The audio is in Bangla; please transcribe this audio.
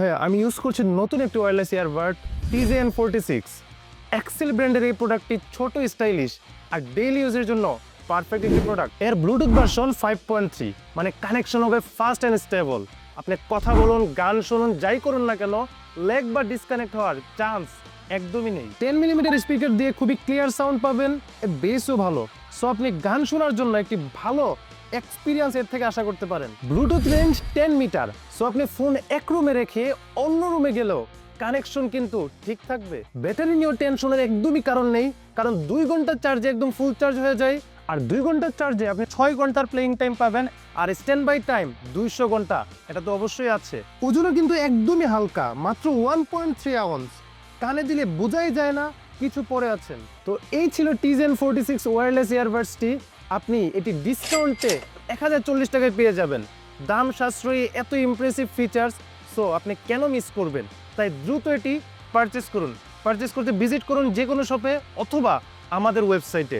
হ্যাঁ আমি ইউজ করছি নতুন একটি wireless earbud TJN forty six Excel ব্র্যান্ডের এই প্রোডাক্টটি ছোট স্টাইলিশ আর ডেইলি ইউজের জন্য পারফেক্ট একটি প্রোডাক্টের bluetooth version five point three মানে কানেকশন হবে ফাস্ট অ্যান্ড স্টেবল আপনি কথা বলুন, গান শুনুন, যাই করুন না কেন লেগ বা ডিসকানেক্ট হওয়ার চান্স একদমই নেই। টেন মিলিমিটার স্পিকার দিয়ে খুবই ক্লিয়ার সাউন্ড পাবেন, এর বেসও ভালো। সো আপনি গান শোনার জন্য একটি ভালো এক্সপিরিয়েন্স এর থেকে আশা করতে পারেন। Bluetooth range ten meter so আপনি ফোন এক রুমে রেখে অন্য রুমে গেলেও কানেকশন কিন্তু ঠিক থাকবে। ব্যাটারি নিয়েও টেনশনের একদমই কারণ নেই। কারণ দুই ঘণ্টার চার্জে একদম ফুল চার্জ হয়ে যায়। আর দুই ঘণ্টার চার্জে আপনি ছয় ঘণ্টার প্লেইং টাইম পাবেন। আর স্ট্যান্ড বাই টাইম দুইশো ঘণ্টা। এটা তো অবশ্যই আছে। ওজনও কিন্তু একদমই হালকা। মাত্র ওয়ান পয়েন্ট থ্রি আওয়ান্স কানে দিলে বোঝাই যায় না, কিছু পরে আছেন। তো এই ছিল টিজেন ফোরটি সিক্স ওয়্যারলেস ইয়ারবাডসটি আপনি এটি ডিসকাউন্টে এক হাজার চল্লিশ টাকায় পেয়ে যাবেন। দাম সাশ্রয়ী, এত ইমপ্রেসিভ ফিচার্স সো আপনি কেন মিস করবেন? তাই দ্রুত এটি পারচেস করুন। পারচেস করতে ভিজিট করুন যে কোনো শপে অথবা আমাদের ওয়েবসাইটে